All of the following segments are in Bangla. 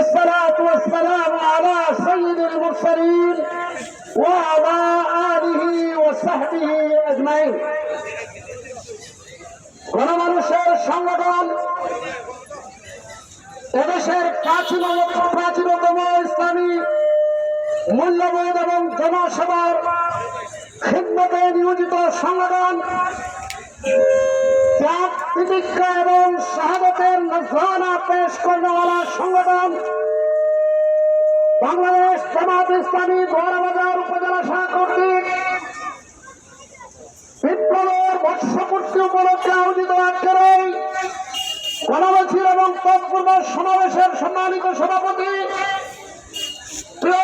والصلاة والسلام على سيد المرسلين وعلى آله وصحبه أجمعين গণমানুষের সংগঠন এদেশের প্রাচীন প্রাচীনতম ইসলামী মূল্যবোধ এবং জনসভার খিদমতে নিয়োজিত সংগঠন প্রতিজ্ঞা এবং শাহাদতের নজরানা পেশ করেওয়ালা সংগঠন। বাংলাদেশ জামাত ইসলামী গোয়ারাবাজার উপজেলা শাখা কর্তৃক বিপ্লবের বর্ষপূর্তি উপলক্ষে আয়োজিত আজকের এই গণমাছির এবং তৎপূর্ব সমাবেশের সম্মানিত সভাপতি প্রিয়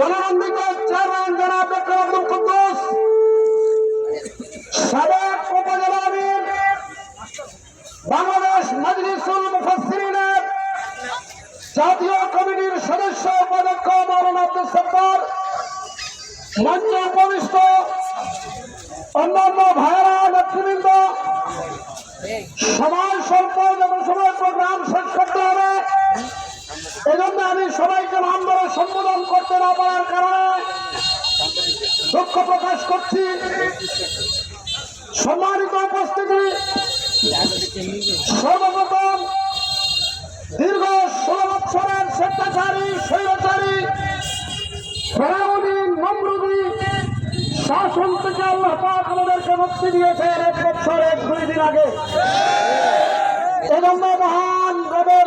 জননন্দিত চেয়ারম্যান জনাব ডক্টর আব্দুল কুদ্দুস, সাবেক উপজেলা আমির বাংলাদেশ মজলিসুল মুফাসসিরিনের জাতীয় কমিটির সদস্য উপাধ্যক্ষ মৌলানা আব্দুল সত্তার স্বল্প যত সময় প্রোগ্রাম শেষ করতে হবে। এজন্য আমি সবাইকে নাম ধরে সম্বোধন করতে না পারার কারণে দুঃখ প্রকাশ করছি। সম্মানিত উপস্থিতি, সর্বপ্রথম দীর্ঘ ষোলো বছরের স্বেচ্ছাচারী, স্বৈরাচারী ফেরাউনি নমরুদি শাসন থেকে আল্লাহ পাক আমাদেরকে মুক্তি দিয়েছেন এক বছর এক দুই দিন আগে। এজন্য মহান রবের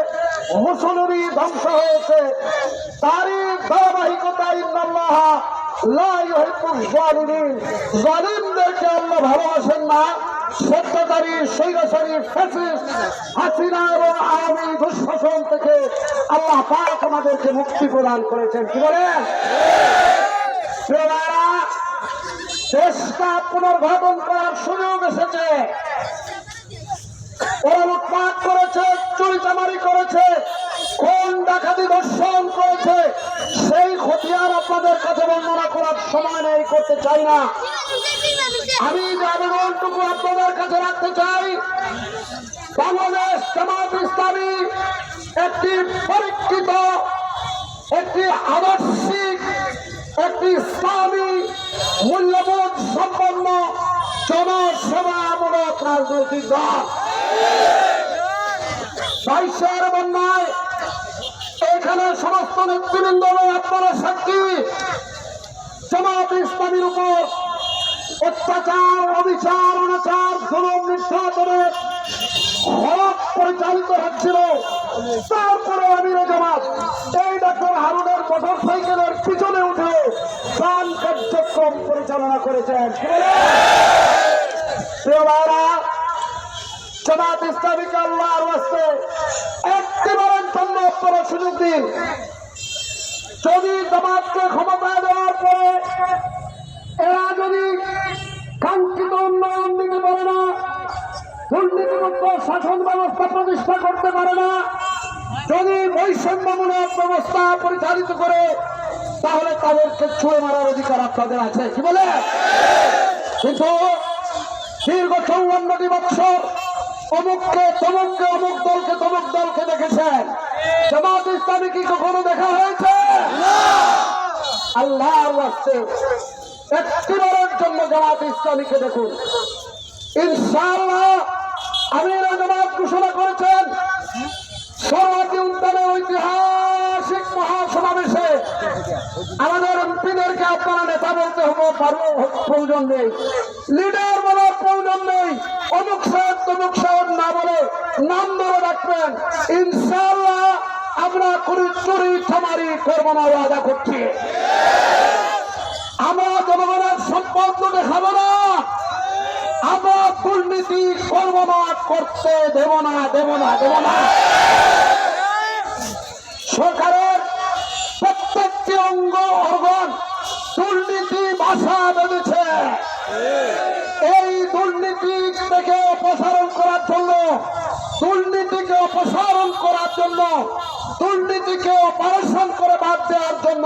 মুসলুরি ধ্বংস হয়েছে। তারই ধারাবাহিকতা জালিমদেরকে আল্লাহ ভালোবাসেন না। সত্যকারী স্বৈরাচারী ফ্যাসিস্ট হাসিনা এবং আওয়ামী দুঃশাসন থেকে আল্লাহ পাক আমাদেরকে মুক্তি প্রদান করেছেন। কি বলেন? ভাইরা, দেশটা পুনর্গঠন করার আপনাদের কাছে বর্ণনা করার সময় নেই, করতে চাই না। আমি যে আবেদনটুকু আপনাদের কাছে রাখতে চাই। বাংলাদেশ জামাত ইসলামী একটি পরীক্ষিত, একটি আদর্শিক, একটি ইসলামী, মূল্যবোধ সম্পন্ন জনসেবামূলক রাজনৈতিক দল। বাইশের বন্যায় নেতৃবৃন্দ এবং আপনারা সাক্ষী জামাত ইসলামীর উপর অত্যাচার, অবিচার, অনাচার, জুলুম, নির্যাতনের হক পরিচালিত হচ্ছিল। তারপরে আমির জামাত এই ডাক্তার হারুনের মোটর সাইকেলের পিছনে উঠে প্রাণ কার্যক্রম পরিচালনা করেছেন। জামাত ইসলামীকে আল্লাহর ওয়াস্তে একটিবারের জন্য আপনারা সুযোগ দিন। যদি জামাতকে ক্ষমতায় দেওয়ার পরে এরা যদি কাঙ্ক্ষিত উন্নয়ন দিতে পারে না, দুর্নীতিমুক্ত শাসন ব্যবস্থা প্রতিষ্ঠা করতে পারে না, যদি বৈষম্যমূলক ব্যবস্থা পরিচালিত করে, তাহলে তাদেরকে ছুঁড়ে মারার অধিকার আপনাদের আছে। কি বলে? কিন্তু দীর্ঘ চৌবন্নটি বৎসর অমুককে তমুককে অমুক দলকে তমুক দলকে দেখেছেন। জামাত ইসলামী কি কখনো দেখা হয়েছে? আল্লাহর ওয়াস্তে একটিবারের জন্য জামাত ইসলামীকে দেখুন। ইনশাআল্লাহ আমির জামাত ঘোষণা করেছেন সরাটি উদ্যানে ঐতিহাসিক মহাসমাবেশে আমাদের এমপিদেরকে আপনারা নেতা বলতে হবে প্রয়োজন নেই। লিডার বলার প্রয়োজন নেই। অমুক সাহেব তমুক সাহেব না বলে নাম ধরে রাখবেন ইনশাআল্লাহ আমরা কোনো চুরি চামারি করব না ওয়াদা করছি। আমরা জনগণের সম্পদ লুটে খাব না। আমরা দুর্নীতি করব না করতে দেব না দেব না দেব না। সরকারের প্রত্যেকটি অঙ্গ অর্গন দুর্নীতি ভাষা বেঁধেছে। এই দুর্নীতি থেকে অপসারণ করার জন্য দুর্নীতিকে অপসারণ করার জন্য, দুর্নীতিকে অপারেশন করে বাদ দেওয়ার জন্য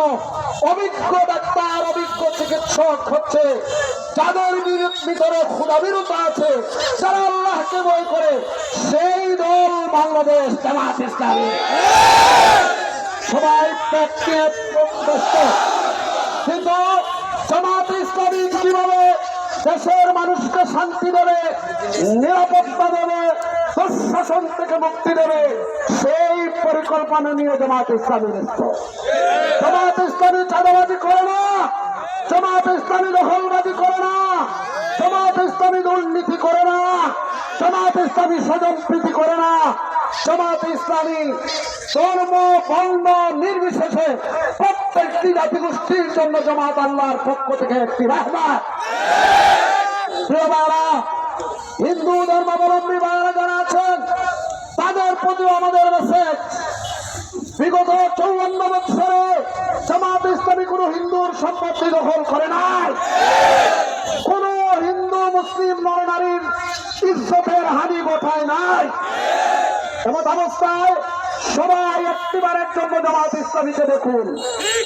অভিজ্ঞ ডাক্তার, অভিজ্ঞ চিকিৎসক হচ্ছে যাদের ভিতরে ক্ষুদাবিরতা আছে, যারা আল্লাহকে বই করে, সেই দল বাংলাদেশ জামাত ইসলামী। সবাই কিন্তু জামাত ইসলামী কীভাবে দেশের মানুষকে শান্তি দেবে, নিরাপত্তা দেবে দুঃশাসন থেকে মুক্তি দেবে। সেই পরিকল্পনা নিয়ে জামাত ইসলামী ব্যস্ত। জামাত ইসলামী চাঁদাবাজি করে না। জামাত ইসলামী দখলবাজি করে না। জামাত ইসলামী দুর্নীতি করে না। জামাত ইসলামী স্বজন প্রীতি করে না। জামাত ইসলামী ধর্ম বর্ণ নির্বিশেষে প্রত্যেকটি জাতিগোষ্ঠীর জন্য জামাত আল্লাহর পক্ষ থেকে একটি বাবা, হিন্দু ধর্মাবলম্বী বাংলা যারা আছেন, তাদের প্রতিও আমাদের মেসেজ বিগত চৌয়ান্ন বছরে জামাত ইসলামী কোন হিন্দুর সম্পত্তি দখল করে নাই। কোন হিন্দু, মুসলিম, নরনারীর ইজ্জতের হানি ঘটায় নাই। এমত অবস্থায় সবাই একটিবারের জন্য জামাত ইসলামীকে দেখুন।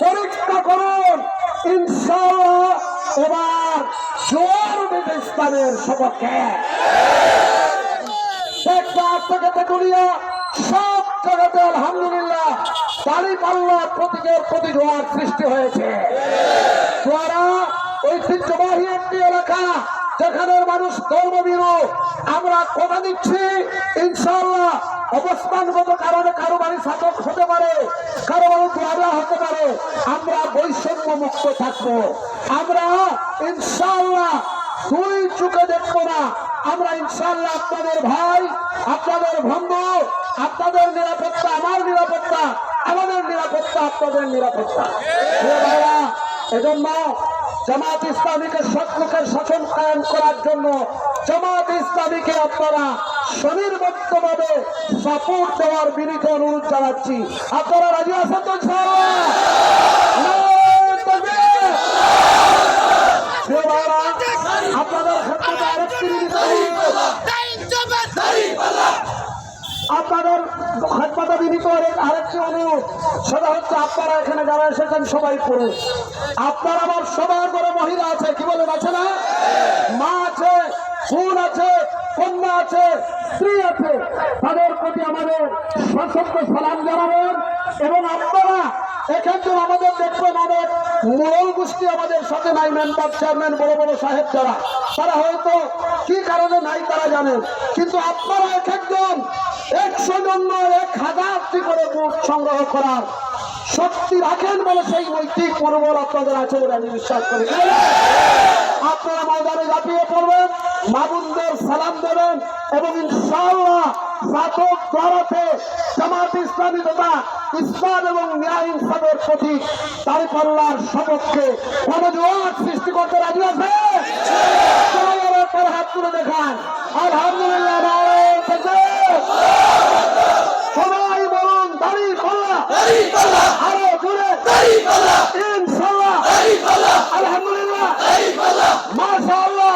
পরীক্ষা করুন, ইনশাআল্লাহ এবার উঠেছে ইসলামের সপক্ষে। টেকনাফ থেকে অবস্থানগত কারণে কারও বাড়ি হতে পারে, কারও বাড়ি হতে পারে, আমরা বৈষম্য মুক্ত থাকব। আমরা ইনশাআল্লাহ দুই চোখে দেখব না আমরা ইনশাআল্লাহ আপনাদের ভাই আপনাদের বন্ধু আপনাদের নিরাপত্তা আমার নিরাপত্তা আমাদের নিরাপত্তা আপনাদের নিরাপত্তা। ভাইরা, এজন্য জামাত ইসলামীকে সৎলোকের শাসন কায়েম করার জন্য জামাত ইসলামীকে আপনারা স্বনির্বদ্ধভাবে সাপোর্ট দেওয়ার বিনীত অনুরোধ জানাচ্ছি। আপনারা রাজি আছেন তো ইনশাআল্লাহ? নারায়ে তাকবীর! প্রিয় ভাইরা, আপনাদের ক্ষেত্রে আরেকটি বিনীত অনুরোধ। আপনাদের হচ্ছে আপনারা এখানে যারা এসেছেন, সবাই পুরুষ আপনার আমার সবার ঘরে মহিলা আছে, কি বলেন, আছে না? মা আছে, বোন আছে, কন্যা আছে, স্ত্রী আছে। তাদের প্রতি আমাদের সশস্ত্র সালাম জানাবেন। এবং আপনারা এখানকার আমাদের দেখবেন অনেক মোড়ল গোষ্ঠী আমাদের সাথে নাই মেম্বার চেয়ারম্যান বড় বড় সাহেব যারা। তারা হয়তো কি কারণে নাই তারা জানেন কিন্তু আপনারা এক একজন একশো নয়, এক হাজারটি করে ভোট সংগ্রহ করার শক্তি রাখেন বলে সেই নৈতিক মনোবল আপনাদের আছে বলে আমি বিশ্বাস করি। আপনারা ময়দানে ঝাঁপিয়ে পড়বেন মাবুনদের সালাম দেবেন এবং ইনশাআল্লাহ জাতক দ্বারাতে জামাত ইসলামী তথা ইসলাম এবং ন্যায় ইনসাফের প্রতীক দাঁড়িপাল্লার সপক্ষে গণজোয়ার সৃষ্টি করতে রাজি আছে পরে হাত তুলে দেখান। আলহামদুলিল্লাহ সবাই বলুন দাঁড়িয়ে পাল্লা আরও জোরে। ইনশাআল্লাহ। আলহামদুলিল্লাহ। মাশাআল্লাহ।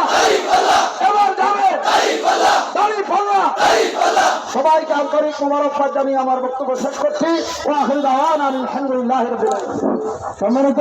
এবার যাবে। দাঁড়িয়ে পাল্লা সবাইকে আন্তরিক মোবারকবাদ জানিয়ে আমার বক্তব্য শেষ করছি। আলহামদুলিল্লাহ সম্মানিত